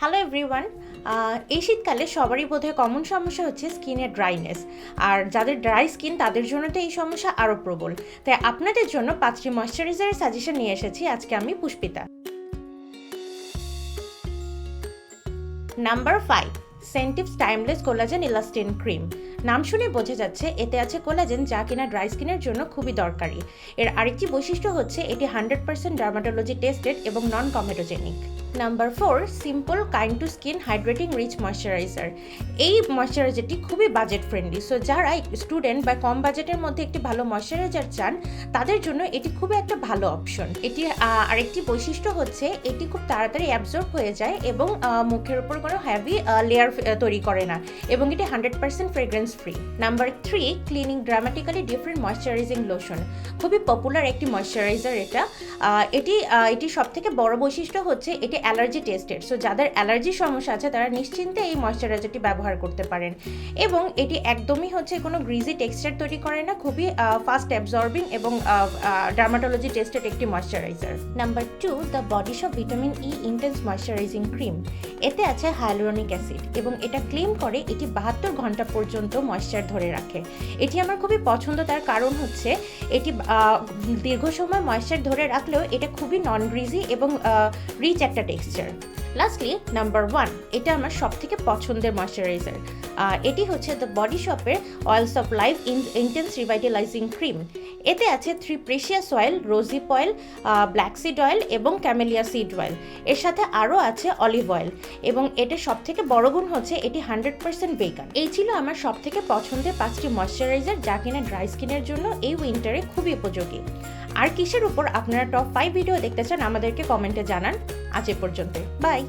Hello everyone এই শীতকালে সবারই বোধহয় কমন সমস্যা হচ্ছে স্কিনের ড্রাইনেস আর যাদের ড্রাই স্কিন তাদের জন্য তো এই সমস্যা আরও প্রবল। তাই আপনাদের জন্য পাঁচটি ময়শ্চারাইজারের সাজেশন নিয়ে এসেছি। আজকে আমি Pushpita. Number five সেন্টিভস timeless collagen elastin cream নাম শুনে বোঝা যাচ্ছে এতে আছে কোলাজেন যা কিনা ড্রাই স্কিনের জন্য খুবই দরকারি। এর আরেকটি বৈশিষ্ট্য হচ্ছে এটি হান্ড্রেড পার্সেন্ট ডার্মাটোলজি টেস্টেড এবং non comedogenic number four simple kind to skin hydrating rich moisturiser এই ময়শ্চারাইজারটি খুবই বাজেট ফ্রেন্ডলি সো যারা স্টুডেন্ট বা কম বাজেটের মধ্যে একটি ভালো ময়শ্চারাইজার চান, তাদের জন্য এটি খুবই একটা ভালো অপশন এটি আরেকটি বৈশিষ্ট্য হচ্ছে, এটি খুব তাড়াতাড়ি অ্যাবজর্ব হয়ে যায় এবং মুখের উপর কোনো হ্যাভি লেয়ার তৈরি করে না এবং এটি hundred percent fragrance free number three Clinique dramatically different moisturising lotion খুবই পপুলার একটি ময়শ্চারাইজার এটা। এটি এটি সব থেকে বড় বৈশিষ্ট্য হচ্ছে, এটি অ্যালার্জি টেস্টেড। সো যাদের অ্যালার্জির সমস্যা আছে, তারা নিশ্চিন্তে এই ময়শ্চারাইজারটি ব্যবহার করতে পারেন। এবং এটি একদমই হচ্ছে কোনো গ্রিজি টেক্সচার তৈরি করে না, খুবই ফাস্ট অ্যাবজর্বিং এবং ডার্মাটোলজি টেস্টেড একটি moisturiser. Number two the body shop vitamin E intense moisturising cream এতে আছে হাইলোরনিক অ্যাসিড এবং এটা ক্লেম করে এটি বাহাত্তর ঘণ্টা পর্যন্ত ময়শ্চার ধরে রাখে। এটি আমার খুবই পছন্দ, তার কারণ হচ্ছে এটি দীর্ঘ সময় ময়শ্চার ধরে রাখলেও এটা খুবই নন গ্রিজি এবং রিচ একটা টেক্সচার লাস্টলি নাম্বার ওয়ান এটা আমার সব থেকে পছন্দের ময়শ্চারাইজার এটি হচ্ছে দ্য বডি শপের oils of life intense revitalising cream এতে আছে three precious oil rosehip oil black seed oil এবং ক্যামেলিয়া সিড অয়েল। এর সাথে আরও আছে অলিভ অয়েল এবং এটার সব থেকে বড় গুণ হচ্ছে এটি হান্ড্রেড পার্সেন্ট বেগান এই ছিল আমার সব থেকে পছন্দের পাঁচটি ময়শ্চারাইজার যা কিনা ড্রাই স্কিনের জন্য এই উইন্টারে খুবই উপযোগী। আর কিসের উপর আপনারা টপ ফাইভ ভিডিও দেখতে চান আমাদেরকে কমেন্টে জানান। আজ এ পর্যন্ত বাই